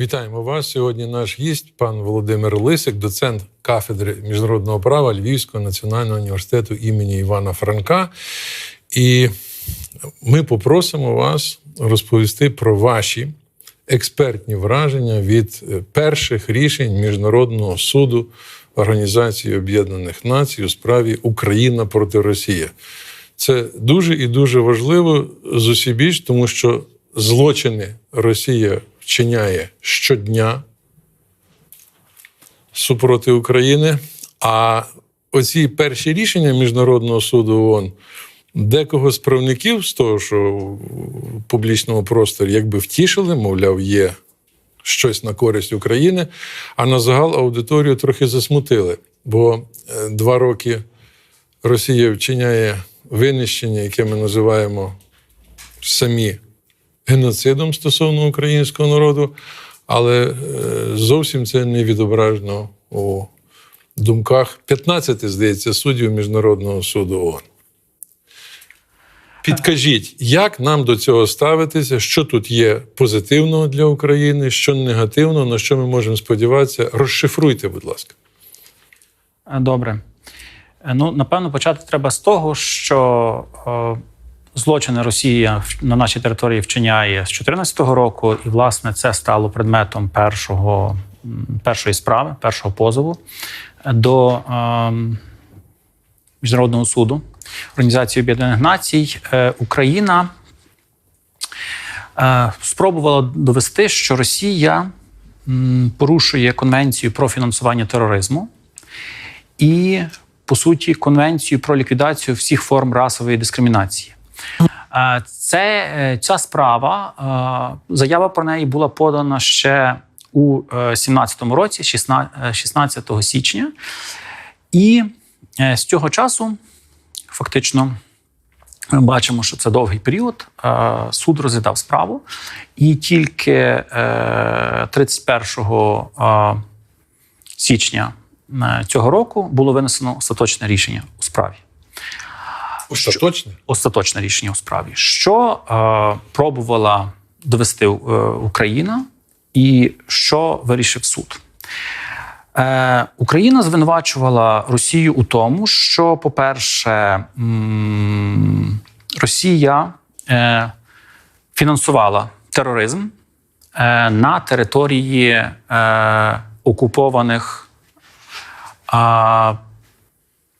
Вітаємо вас. Сьогодні наш гість, пан Володимир Лисик, доцент кафедри міжнародного права Львівського національного університету імені Івана Франка. І ми попросимо вас розповісти про ваші експертні враження від е, перших рішень Міжнародного суду Організації Об'єднаних Націй у справі Україна проти Росії. Це дуже і дуже важливо з усібіч, тому що злочини Росія вчиняє щодня супроти України. А оці перші рішення Міжнародного суду ООН декого з правників з того, що в публічному просторі якби втішили, мовляв, є щось на користь України, а на загал аудиторію трохи засмутили. Бо е, два роки Росія вчиняє винищення, яке ми називаємо самі геноцидом стосовно українського народу, але е, зовсім це не відображено у думках 15, здається, суддів Міжнародного суду ООН. Підкажіть, як нам до цього ставитися, що тут є позитивного для України, що негативного, на що ми можемо сподіватися? Розшифруйте, будь ласка. Добре. Е, Ну, напевно, почати треба з того, що е, злочини Росія на нашій території вчиняє з 2014 року, і, власне, це стало предметом першого, першої справи, першого позову е, до е, Міжнародного суду Організації Об'єднаних Націй. Е, Україна е, спробувала довести, що Росія порушує конвенцію про фінансування тероризму і, по суті, конвенцію про ліквідацію всіх форм расової дискримінації. Е, Це е, ця справа, е, заява про неї була подана ще у 2017 році, 16 е, 16 січня. І е, з цього часу, фактично, ми бачимо, що це довгий період. Е, Суд розглядав справу, і тільки е, 31 е, січня е, цього року було винесено остаточне рішення у справі. Остаточне? Остаточне рішення у справі, що е, пробувала довести е, Україна, і що вирішив суд. Е, Україна звинувачувала Росію у тому, що, по-перше, м, Росія е, фінансувала тероризм е, на території е, окупованих а,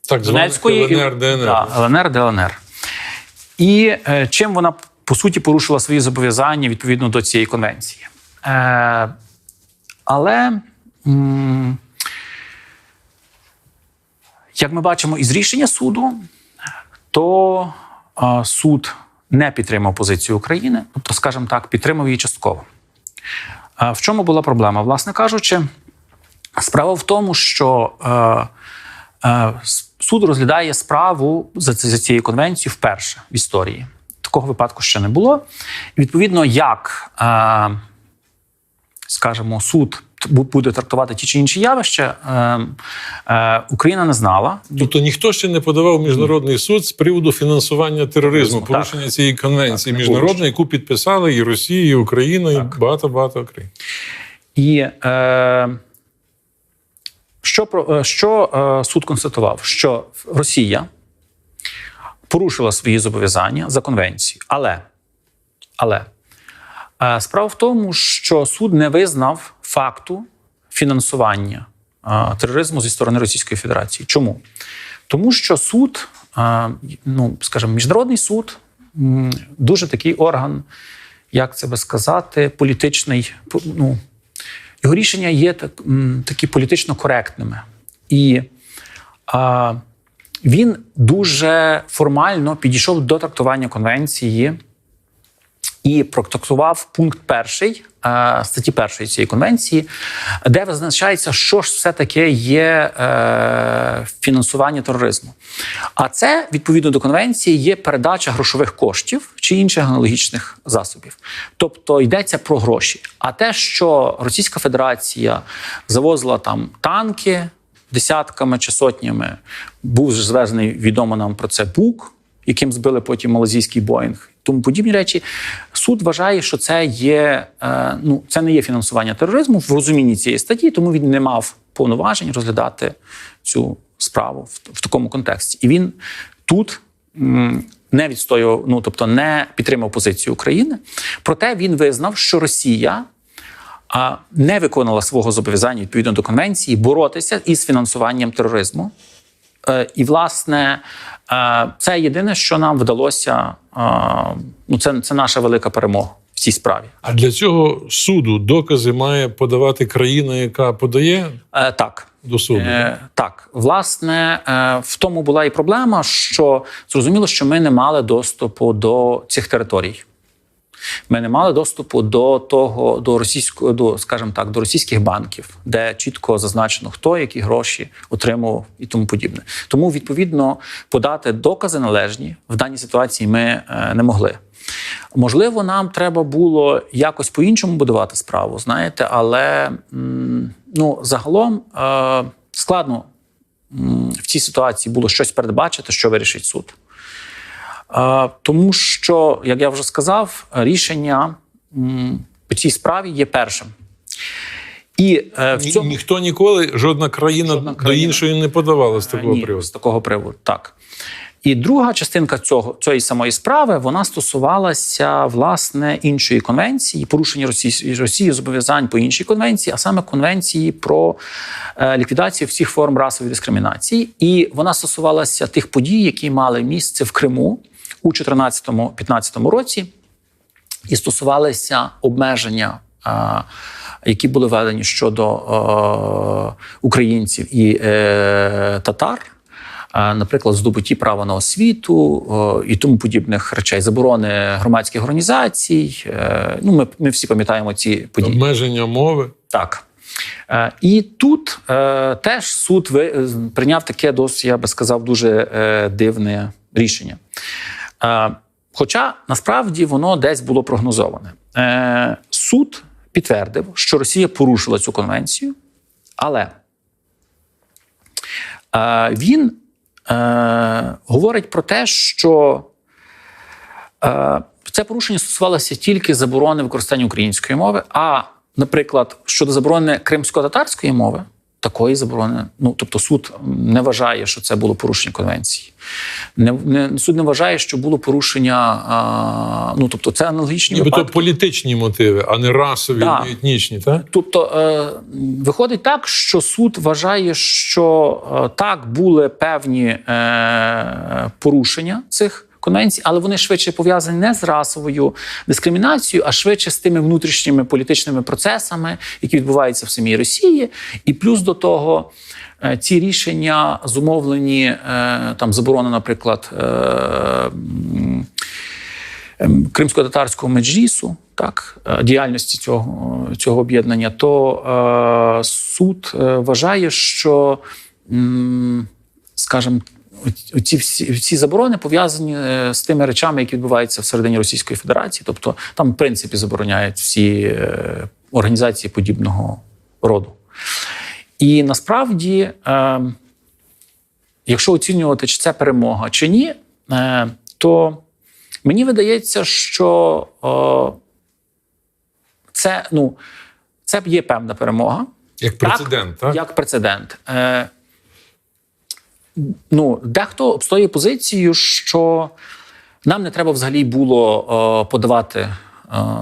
Так Донецької ЛНР, ДНР. Да, ЛНР, ДЛНР. І е, чим вона по суті порушила свої зобов'язання відповідно до цієї конвенції. Е, але м, як ми бачимо із рішення суду, то е, суд не підтримав позицію України, тобто, скажімо так, підтримав її частково. Е, в чому була проблема? Власне кажучи, справа в тому, що е, суд розглядає справу за, цією конвенцією вперше в історії. Такого випадку ще не було. І відповідно, як, е, скажімо, суд буде трактувати ті чи інші явища, е, е, Україна не знала. Тобто ніхто ще не подавав міжнародний суд з приводу фінансування тероризму, Так. порушення цієї конвенції Так, міжнародної, яку підписали і Росія, і Україна, і багато багато країн. І е, що, е, що е, суд констатував? Що Росія порушила свої зобов'язання за конвенцією. Але, але е, справа в тому, що суд не визнав факту фінансування тероризму зі сторони Російської Федерації. Чому? Тому що суд, ну скажімо, міжнародний суд дуже такий орган, як це би сказати, політичний. ну, його рішення є так, такі політично коректними. І а, він дуже формально підійшов до трактування конвенції і протрактував пункт перший е, статті першої цієї конвенції, де визначається, що ж все таке є е, фінансування тероризму. А це відповідно до конвенції є передача грошових коштів чи інших аналогічних засобів. Тобто йдеться про гроші. А те, що Російська Федерація завозила там танки десятками чи сотнями, був звезений відомо нам про це БУК, яким збили потім малазійський Боїнг. Тому подібні речі. Суд вважає, що це є е, ну це не є фінансування тероризму в розумінні цієї статті, тому він не мав повноважень розглядати цю справу в, такому контексті. І він тут не відстоював, ну тобто не підтримав позицію України. Проте він визнав, що Росія а, не виконала свого зобов'язання відповідно до конвенції боротися із фінансуванням тероризму. Е, І, власне, це єдине, що нам вдалося. е, Ну, це, це наша велика перемога в цій справі. А для цього суду докази має подавати країна, яка подає Е, Так. до суду. Е, так, власне, е, в тому була і проблема, що зрозуміло, що ми не мали доступу до цих територій. Ми не мали доступу до того, до російського, до, скажімо так, до російських банків, де чітко зазначено, хто які гроші отримував і тому подібне. Тому, відповідно, подати докази належні в даній ситуації ми е, не могли. Можливо, нам треба було якось по-іншому будувати справу, знаєте, але ну, загалом е, складно в цій ситуації було щось передбачити, що вирішить суд. Е, Тому що, як я вже сказав, рішення по цій справі є першим. І е, в Ні- цьому Ніхто ніколи, жодна країна, Жодна країна. до іншої не подавала з такого Ні, приводу. з такого приводу, так. І друга частинка цього цієї самої справи вона стосувалася власне іншої конвенції, порушення Росії, Росії зобов'язань по іншій конвенції, а саме конвенції про е, ліквідацію всіх форм расової дискримінації. І вона стосувалася тих подій, які мали місце в Криму у 2014-2015 році, і стосувалися обмеження. які були введені щодо е, українців і е, татар, е, наприклад, здобутті права на освіту е, і тому подібних речей, заборони громадських організацій. Е, ну, ми, ми всі пам'ятаємо ці події. Обмеження мови. Так. Е, І тут е, теж суд ви, прийняв таке досить, я би сказав, дуже е, дивне рішення. Е, Хоча насправді воно десь було прогнозоване. Е, Суд підтвердив, що Росія порушила цю конвенцію, але е, він говорить про те, що Це порушення стосувалося тільки заборони використання української мови. А, наприклад, щодо заборони кримсько-татарської мови, такої заборони, ну тобто суд не вважає, що це було порушення конвенції. Не, не суд не вважає, що було порушення. А, ну тобто, це аналогічні Нібито випадки. політичні мотиви, а не расові, Да. не етнічні, так? Тобто е, виходить так, що суд вважає, що е, так були певні е, порушення цих конвенцій, але вони швидше пов'язані не з расовою дискримінацією, а швидше з тими внутрішніми політичними процесами, які відбуваються в самій Росії. І плюс до того. е, Ці рішення зумовлені е, там заборона, наприклад, е, ем, кримсько-татарського меджлісу, так, діяльності цього, цього об'єднання, то суд вважає, що, скажімо, ці всі ці заборони пов'язані е, з тими речами, які відбуваються всередині Російської Федерації. Тобто там, в принципі, забороняють всі е, організації подібного роду. І насправді, е, якщо оцінювати, чи це перемога, чи ні, е, то мені видається, що е, це, ну, це є певна перемога. Як прецедент, так? Як прецедент. Е, ну, дехто обстоює позицію, що нам не треба взагалі було е, подавати, е,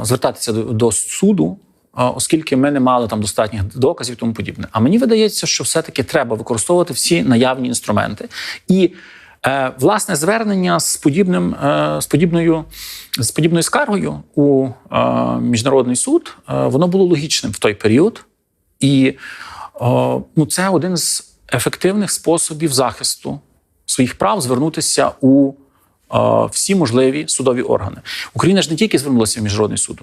звертатися до, суду, е, оскільки ми не мали там достатніх доказів і тому подібне. А мені видається, що все-таки треба використовувати всі наявні інструменти. І власне звернення з подібним з подібною з подібною скаргою у міжнародний суд воно було логічним в той період. І ну, це один з ефективних способів захисту своїх прав звернутися у о, всі можливі судові органи. Україна ж не тільки звернулася в міжнародний суд.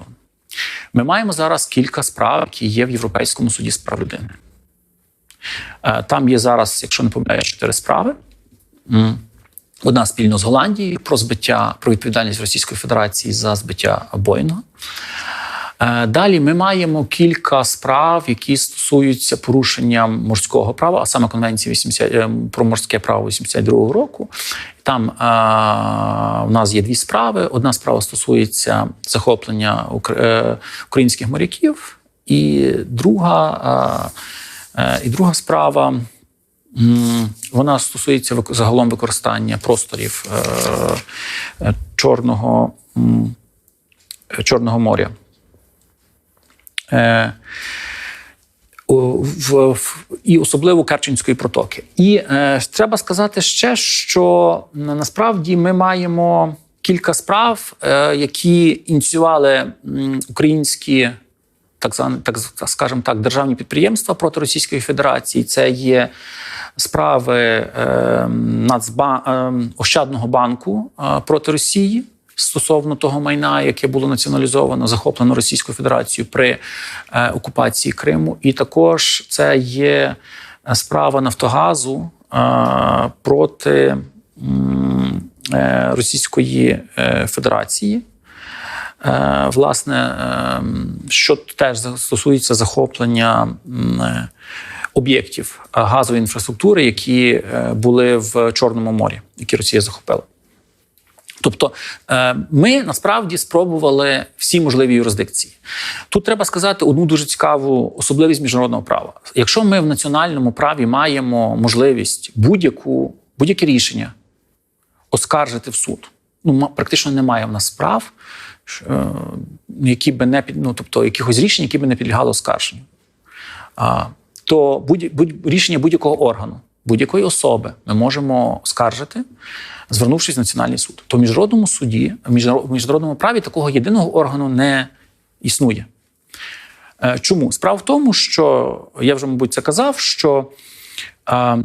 Ми маємо зараз кілька справ, які є в Європейському суді з прав людини. Е, Там є зараз, якщо не помиляюсь, чотири справи. Одна спільно з Голландією про збиття, про відповідальність Російської Федерації за збиття Боїнга. Е, Далі ми маємо кілька справ, які стосуються порушення морського права, а саме Конвенції 80, е, про морське право 82 року. Там е, у нас є дві справи. Одна справа стосується захоплення українських моряків, і друга, е, і друга справа. Вона стосується загалом використання просторів Чорного, Чорного моря. Е, в, в, і особливо Керченської протоки. І е, треба сказати ще, що насправді ми маємо кілька справ, е, які ініціювали українські. Так, звані- так скажімо так, державні підприємства проти Російської Федерації. Це є справи е, Нацба, е, Ощадного банку е, проти Росії стосовно того майна, яке було націоналізовано, захоплено Російською Федерацією при е, окупації Криму. І також це є е, справа Нафтогазу е, проти Російської Федерації. Власне, е, що теж стосується захоплення об'єктів газової інфраструктури, які були в Чорному морі, які Росія захопила. Тобто е, ми насправді спробували всі можливі юрисдикції. Тут треба сказати одну дуже цікаву особливість міжнародного права. Якщо ми в національному праві маємо можливість будь-яку будь-яке рішення оскаржити в суд, ну практично немає в нас справ, е, які би не ну, тобто якихось рішень, які би не підлягали оскарженню. То будь, будь рішення будь-якого органу, будь-якої особи ми можемо скаржити, звернувшись в національний суд. То в міжнародному суді, в міжнародному праві такого єдиного органу не існує. Е, Чому? Справа в тому, що я вже, мабуть, це казав, що е,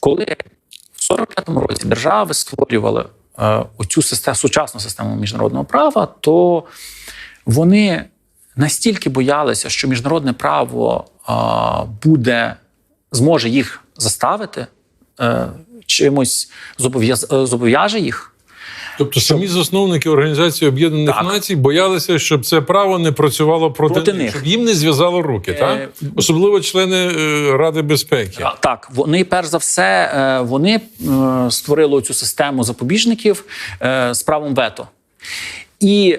коли в 45-му році держави створювали е, оцю систему, сучасну систему міжнародного права, то вони настільки боялися, що міжнародне право е, буде, зможе їх заставити, е, чимось е, зобов'яже їх. Тобто самі засновники Організації Об'єднаних Так. Націй боялися, щоб це право не працювало проти, Проти них, щоб їм не зв'язало руки, Е, так? Особливо члени е, Ради безпеки. Так, вони перш за все е, вони створили цю систему запобіжників з правом вето. І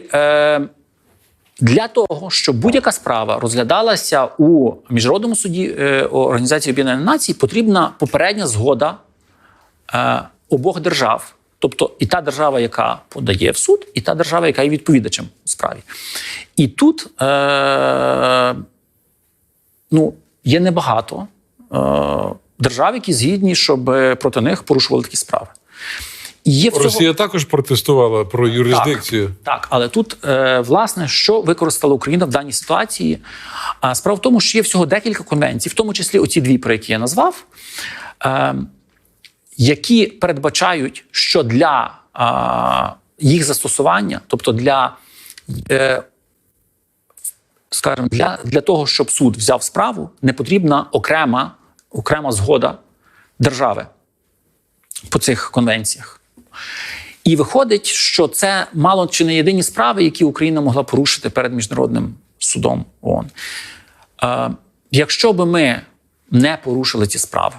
для того, щоб будь-яка справа розглядалася у міжнародному суді е, Організації Об'єднаних Націй, потрібна попередня згода е, обох держав. Тобто і та держава, яка подає в суд, і та держава, яка є відповідачем у справі. І тут е, ну, є небагато е, держав, які згідні, щоб проти них порушували такі справи. Є в цього- Росія також протестувала про юрисдикцію. так, але тут, е, власне, що використала Україна в даній ситуації? А справа в тому, що є всього декілька конвенцій, в тому числі оці дві, про які я назвав, е, які передбачають, що для їх застосування, тобто для, е, скажімо, для, для того, щоб суд взяв справу, не потрібна окрема, окрема згода держави по цих конвенціях. І виходить, що це мало чи не єдині справи, які Україна могла порушити перед міжнародним судом ООН. Е, якщо би ми не порушили ці справи,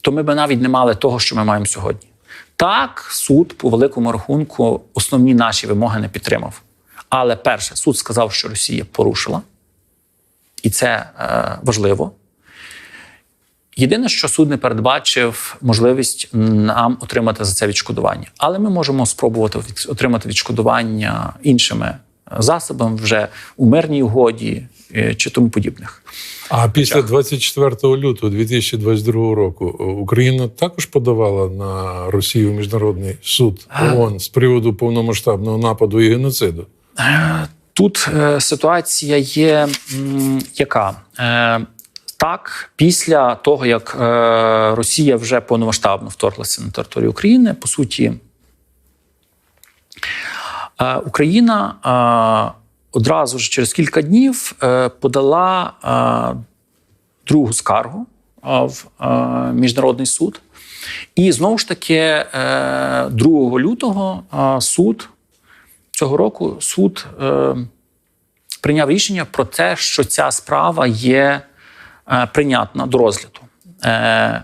то ми б навіть не мали того, що ми маємо сьогодні. Так, суд по великому рахунку основні наші вимоги не підтримав. Але перше, суд сказав, що Росія порушила, і це е, важливо. Єдине, що суд не передбачив можливість нам отримати за це відшкодування. Але ми можемо спробувати отримати відшкодування іншими засобами вже у мирній угоді е, чи тому подібних. А після 24 лютого 2022 року е, Україна також подавала на Росію міжнародний суд ООН з приводу повномасштабного нападу і геноциду. Е, Тут е, ситуація є яка? Так, після того, як е, Росія вже повномасштабно вторглася на територію України, по суті, е, Україна е, одразу ж через кілька днів подала другу скаргу в міжнародний суд. І знову ж таки, е, 2 лютого суд цього року суд прийняв рішення про те, що ця справа є прийнятна до розгляду. Е,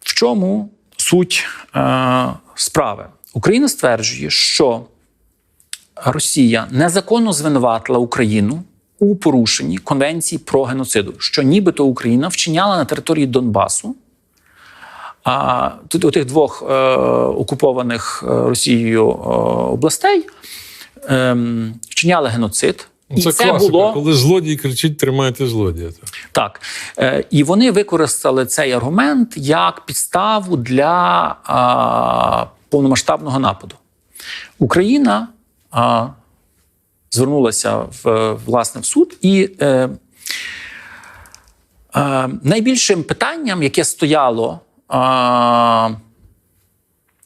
в чому суть е, справи? Україна стверджує, що Росія незаконно звинуватила Україну у порушенні Конвенції про геноциду, що нібито Україна вчиняла на території Донбасу. А тут у тих двох е, окупованих е, Росією е, областей е, вчиняли геноцид. І Це, це, класика, було коли злодій кричить, тримайте злодія. Так. так. Е, і вони використали цей аргумент як підставу для а, повномасштабного нападу. Україна а, звернулася в, власне в суд, і е, е, найбільшим питанням, яке стояло, а,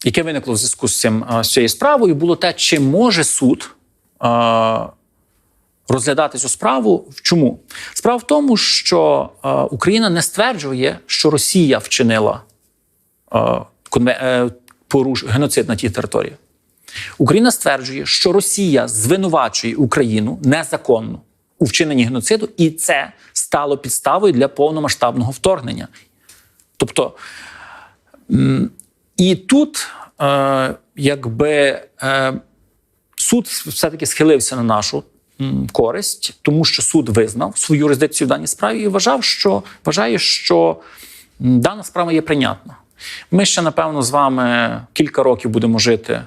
яке виникло в зв'язку з цим з цією справою, було те, чи може суд. А, розглядати цю справу. Чому? Справа в тому, що е, Україна не стверджує, що Росія вчинила е, е, поруш, геноцид на тій території. Україна стверджує, що Росія звинувачує Україну незаконно у вчиненні геноциду, і це стало підставою для повномасштабного вторгнення. Тобто, і тут, якби суд все-таки схилився на нашу користь, тому що суд визнав свою юрисдикцію в даній справі і вважав, що вважає, що дана справа є прийнятна. Ми ще, напевно, з вами кілька років будемо жити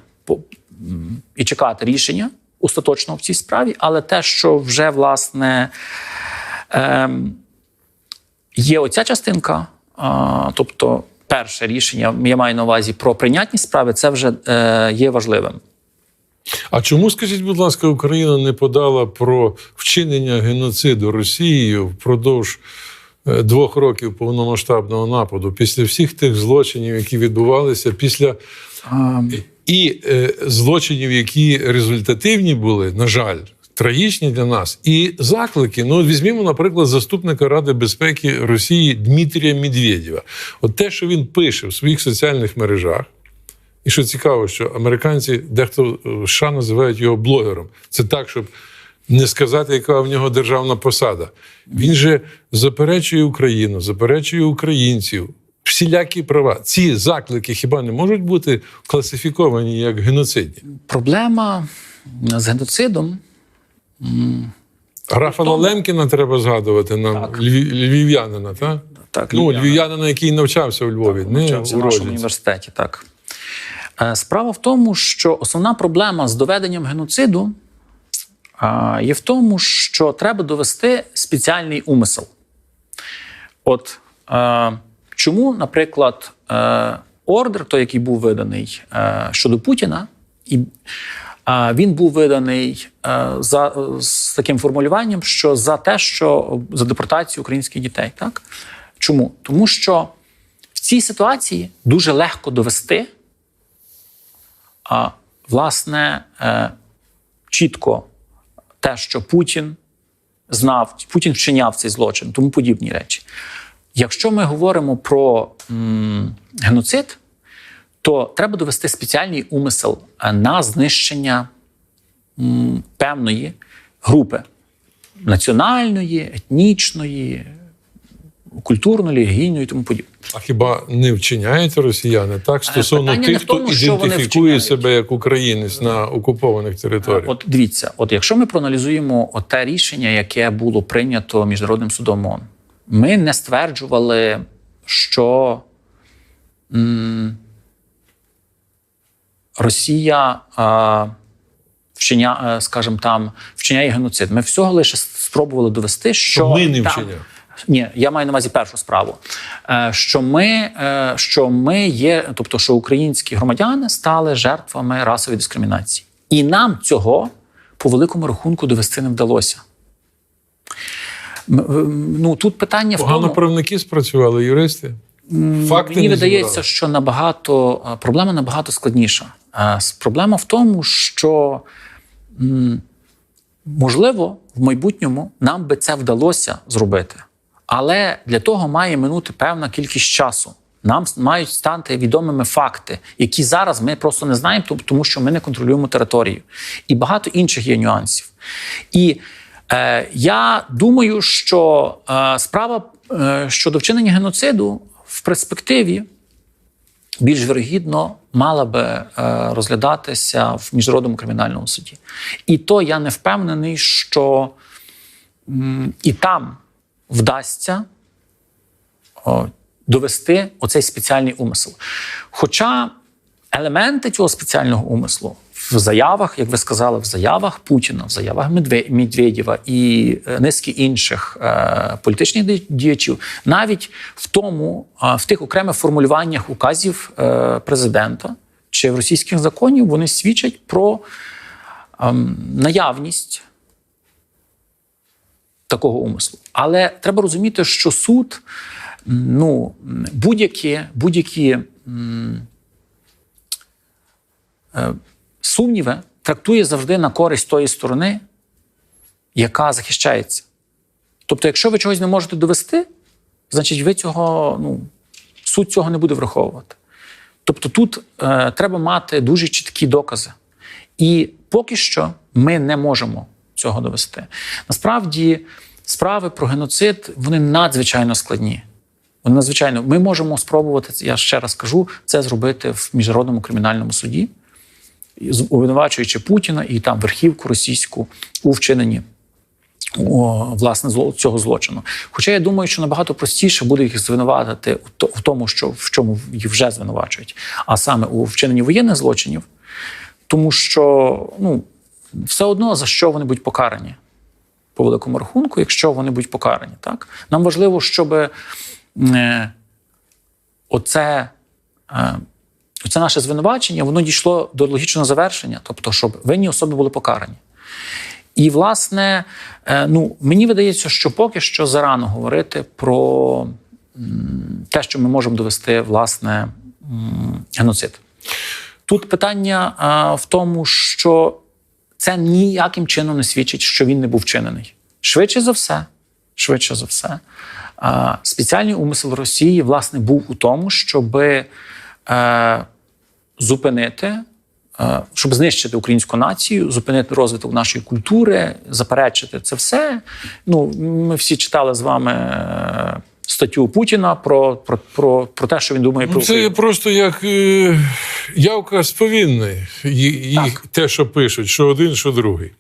і чекати рішення остаточного в цій справі, але те, що вже власне. Ем, Є оця частинка, тобто перше рішення, я маю на увазі про прийнятність справи, це вже е, є важливим. А чому, скажіть, будь ласка, Україна не подала про вчинення геноциду Росією впродовж е, двох років повномасштабного нападу, після всіх тих злочинів, які відбувалися, після і е, злочинів, які результативні були, на жаль, трагічні для нас, і заклики. Ну, візьмімо, наприклад, заступника Ради безпеки Росії Дмитрія Медведєва. От те, що він пише в своїх соціальних мережах. І що цікаво, що американці дехто е, США називають його блогером. Це так, щоб не сказати, яка в нього державна посада. Він же заперечує Україну, заперечує українців, всілякі права. Ці заклики хіба не можуть бути класифіковані як геноцидні? Проблема з геноцидом Рафала Лемкіна треба згадувати нам львів- львів'янина, так? так, Ну, львів'янина. який навчався у Львові, не навчався в нашому університеті. Так. Е, Справа в тому, що основна проблема з доведенням геноциду є в тому, що треба довести спеціальний умисел. От е, чому, наприклад, е, ордер, той, який був виданий е, щодо Путіна, і е, він був виданий е, за, з таким формулюванням, що за те, що за депортацію українських дітей. Так? Чому? Тому що в цій ситуації дуже легко довести, власне, е, чітко те, що Путін знав, Путін вчиняв цей злочин, тому подібні речі. Якщо ми говоримо про м, геноцид, то треба довести спеціальний умисел е, на знищення м, певної групи національної, етнічної, культурної, релігійної і тому подібне. А хіба не вчиняють росіяни так стосовно Е, не тих, в тому, хто ідентифікує себе як українець на окупованих територіях? От дивіться, от якщо ми проаналізуємо те рішення, яке було прийнято міжнародним судом ООН, ми не стверджували, що м, Росія а, вчиня, е, скажімо там, вчиняє геноцид. Ми всього лише спробували довести, що Ми не вчиняємо. Ні, я маю на увазі першу справу. Е, Що ми, е, що ми є, тобто, що українські громадяни стали жертвами расової дискримінації. І нам цього по великому рахунку довести не вдалося. М, Ну, тут питання в Погано тому, правники спрацювали, юристи. Факти мені видається, що набагато е, проблема набагато складніша. Е, Проблема в тому, що можливо в майбутньому нам би це вдалося зробити, але для того має минути певна кількість часу. Нам мають стати відомими факти, які зараз ми просто не знаємо, тому що ми не контролюємо територію. І багато інших є нюансів. І е, я думаю, що е, справа е, щодо вчинення геноциду в перспективі більш вірогідно мала би е, розглядатися в міжнародному кримінальному суді. І то я не впевнений, що м, і там вдасться довести оцей спеціальний умисел. Хоча елементи цього спеціального умислу в заявах, як ви сказали, в заявах Путіна, в заявах Медведєва і е, низки інших е, політичних діячів, навіть в тому, в тих окремих формулюваннях указів е, президента чи російських законів, вони свідчать про ем, наявність такого умислу. Але треба розуміти, що суд ну, будь-які, будь-які е, сумніви трактує завжди на користь тої сторони, яка захищається. Тобто, якщо ви чогось не можете довести, значить ви цього, ну, суд цього не буде враховувати. Тобто тут е, треба мати дуже чіткі докази. І поки що ми не можемо цього довести. Насправді, справи про геноцид вони надзвичайно складні. Вони надзвичайно. Ми можемо спробувати, я ще раз кажу, це зробити в міжнародному кримінальному суді, обвинувачуючи Путіна і там верхівку російську у вчиненні о, власне цього злочину. Хоча я думаю, що набагато простіше буде їх звинуватити в тому, що в чому їх вже звинувачують, а саме у вчиненні воєнних злочинів, тому що ну, все одно за що вони будуть покарані по великому рахунку, якщо вони будуть покарані. Так? Нам важливо, щоб е, оце, е, оце наше звинувачення воно дійшло до логічного завершення, тобто, щоб винні особи були покарані. І, власне, е, ну, мені видається, що поки що зарано говорити про те, що ми можемо довести, власне, геноцид. Тут питання в тому, що це ніяким чином не свідчить, що він не був вчинений. Швидше за все, швидше за все, спеціальний умисел Росії, власне, був у тому, щоб е, зупинити, е, щоб знищити українську націю, зупинити розвиток нашої культури, заперечити це все. Ну, ми всі читали з вами е, статтю Путіна про, про, про, про те, що він думає про Ну, це Україну. просто як е, явка. Ї- Їх те, що пишуть, що один, що другий.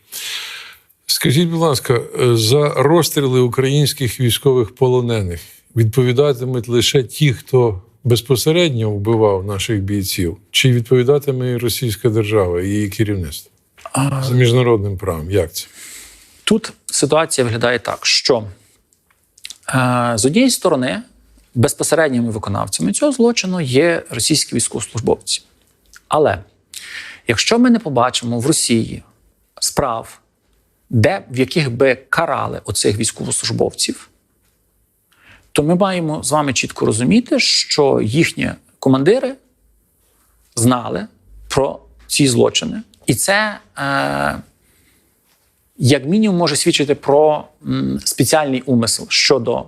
Скажіть, будь ласка, е, за розстріли українських військових полонених відповідатимуть лише ті, хто безпосередньо вбивав наших бійців, чи відповідатиме і Російська держава і її керівництво за міжнародним правом? Як це? Тут ситуація виглядає так, що з однієї сторони безпосередніми виконавцями цього злочину є російські військовослужбовці. Але якщо ми не побачимо в Росії справ, де в яких би карали оцих військовослужбовців, то ми маємо з вами чітко розуміти, що їхні командири знали про ці злочини. І це е, як мінімум може свідчити про спеціальний умисел щодо,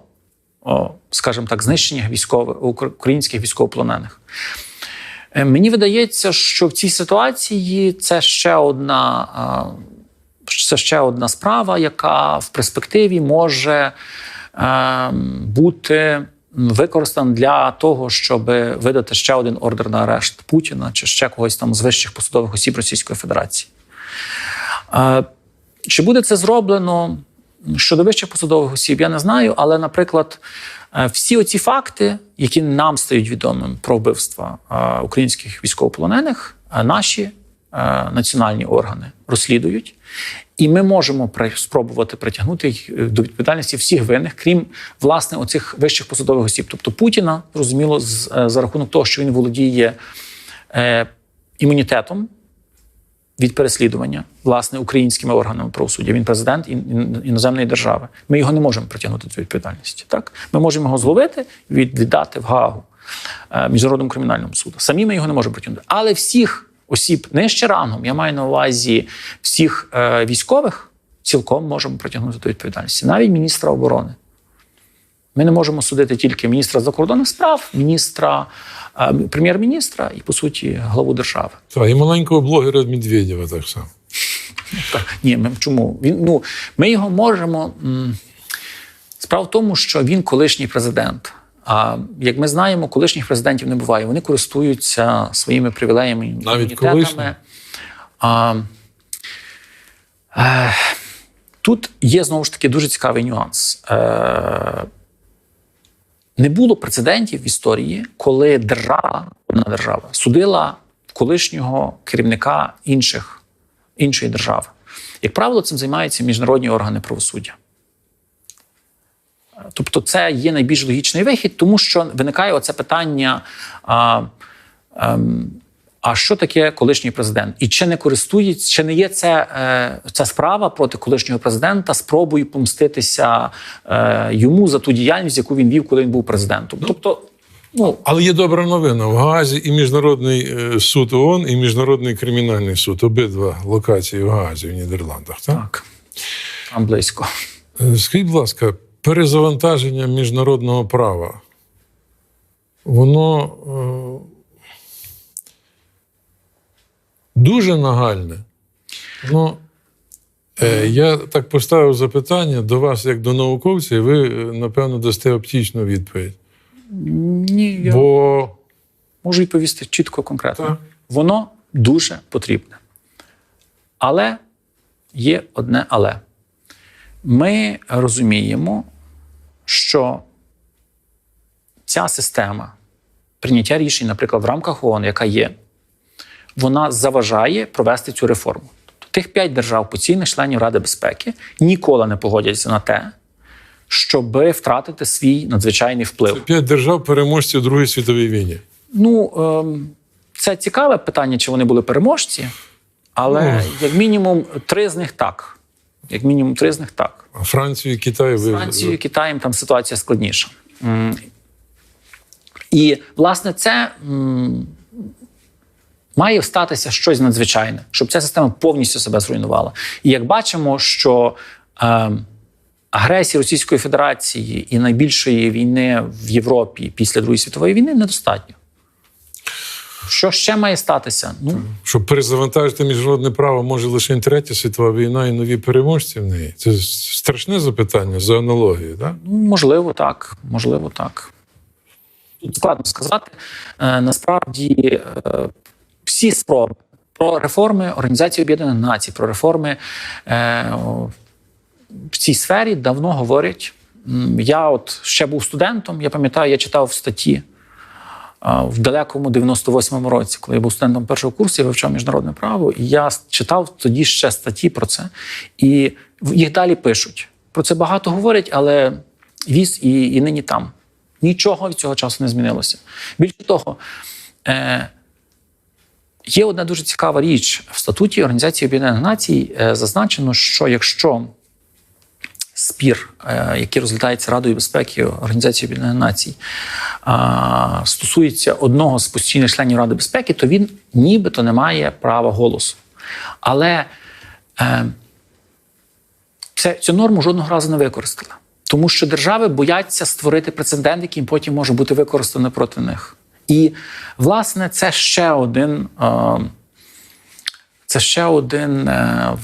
скажімо так, знищення військових українських військовополонених. Е, Мені видається, що в цій ситуації це ще одна, це ще одна справа, яка в перспективі може е, бути використана для того, щоб видати ще один ордер на арешт Путіна чи ще когось там з вищих посадових осіб Російської Федерації. Чи буде це зроблено щодо вищих посадових осіб, я не знаю. Але, наприклад, е, всі оці факти, які нам стають відомим про вбивства е, українських військовополонених, е, наші національні органи розслідують. І ми можемо спробувати притягнути до відповідальності всіх винних, крім власне оцих вищих посадових осіб. Тобто Путіна, зрозуміло, за рахунок того, що він володіє імунітетом від переслідування власне українськими органами правосуддя. Він президент ін- ін- іноземної держави. Ми його не можемо притягнути до відповідальності. Так, ми можемо його зловити віддати в Гаагу е, міжнародному кримінальному суду. Самі ми його не можемо притягнути. Але всіх осіб нижче рангом, я маю на увазі всіх е, військових, цілком можемо притягнути до відповідальності, навіть міністра оборони. Ми не можемо судити тільки міністра закордонних справ, міністра, прем'єр-міністра і, по суті, главу держави. Та, і маленького блогера Медведєва так само. Так, ні, ми чому? Він, ну, ми його можемо. Справа в тому, що він колишній президент. А як ми знаємо, колишніх президентів не буває. Вони користуються своїми привілеями, Навіть колишні? А, е, тут є знову ж таки дуже цікавий нюанс. Е, не було прецедентів в історії, коли держава, одна держава судила колишнього керівника інших, іншої держави. Як правило, цим займаються міжнародні органи правосуддя. Тобто, це є найбільш логічний вихід, тому що виникає оце питання. А, ем, а що таке колишній президент? І чи не користується, чи не є це е, ця справа проти колишнього президента спробою помститися е, йому за ту діяльність, яку він вів, коли він був президентом? Тобто, ну Але є добра новина. В Гаазі і Міжнародний е, суд ООН, і Міжнародний кримінальний суд. Обидва локації в Гаазі в Нідерландах. Так? так, там близько. Скажіть, будь ласка, перезавантаження міжнародного права, воно е, дуже нагальне. Ну, е, я так поставив запитання до вас, як до науковця, і ви, е, напевно, дасте оптічну відповідь. Ні, я Бо можу відповісти чітко, конкретно. Так. Воно дуже потрібне. Але є одне але. Ми розуміємо, що ця система прийняття рішень, наприклад, в рамках ООН, яка є, вона заважає провести цю реформу. Тобто тих п'ять держав, постійних членів Ради безпеки, ніколи не погодяться на те, щоб втратити свій надзвичайний вплив. п'ять держав переможців Другої світової війни. Ну, ем, це цікаве питання, чи вони були переможці, але Ну. як мінімум три з них так. Як мінімум три з них так. А Францію і Китай З ви Францією, Китаєм там ситуація складніша. І, власне, це має статися щось надзвичайне, щоб ця система повністю себе зруйнувала. І як бачимо, що ем, агресії Російської Федерації і найбільшої війни в Європі після Другої світової війни недостатньо. Що ще має статися? Ну, Щоб перезавантажити міжнародне право, може лише третя світова війна і нові переможці в неї. Це страшне запитання за аналогією, так? Ну, можливо, так. Можливо, так. Тут складно сказати. Е, насправді, е, всі спроби про реформи Організації Об'єднаних Націй, про реформи е, в цій сфері давно говорять. Я от ще був студентом, я пам'ятаю, я читав статті а, в далекому 98-му році, коли я був студентом першого курсу, я вивчав міжнародне право, і я читав тоді ще статті про це. І їх далі пишуть. Про це багато говорять, але віз і, і нині там. Нічого від цього часу не змінилося. Більше того, е, є одна дуже цікава річ в статуті Організації Об'єднаних Націй е, зазначено, що якщо спір, е, який розглядається Радою безпеки Організації Об'єднаних Націй, стосується одного з постійних членів Ради безпеки, то він нібито не має права голосу. Але е, цю норму жодного разу не використали. Тому що держави бояться створити прецедент, який потім може бути використаний проти них. І, власне, це ще один. Е, це ще один е,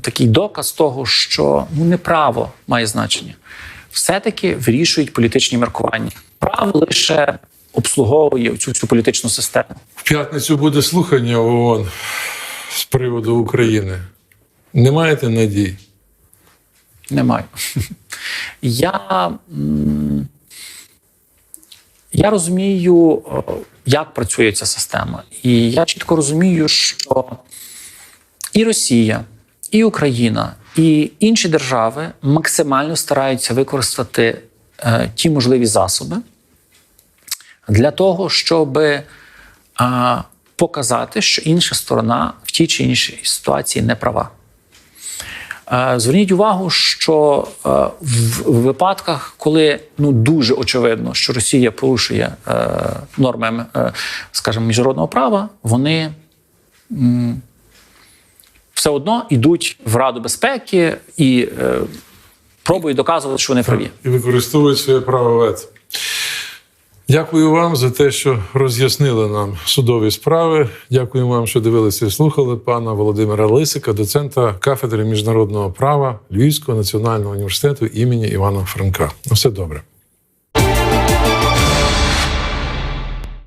такий доказ того, що ну, не право має значення. Все-таки вирішують політичні міркування. Право лише обслуговує цю, цю політичну систему. В п'ятницю буде слухання ООН з приводу України. Не маєте надій? Немає. Я, я розумію, е, як працює ця система. І я чітко розумію, що і Росія, і Україна, і інші держави максимально стараються використати е, ті можливі засоби для того, щоб е, показати, що інша сторона в тій чи іншій ситуації не права. Е, Зверніть увагу, що е, в випадках, коли ну дуже очевидно, що Росія порушує е, норми, скажімо, міжнародного права, вони все одно йдуть в Раду безпеки і пробують доказувати, що вони праві. І використовують своє право вето. Дякую вам за те, що роз'яснили нам судові справи. Дякую вам, що дивилися і слухали пана Володимира Лисика, доцента кафедри міжнародного права Львівського національного університету імені Івана Франка. На все добре.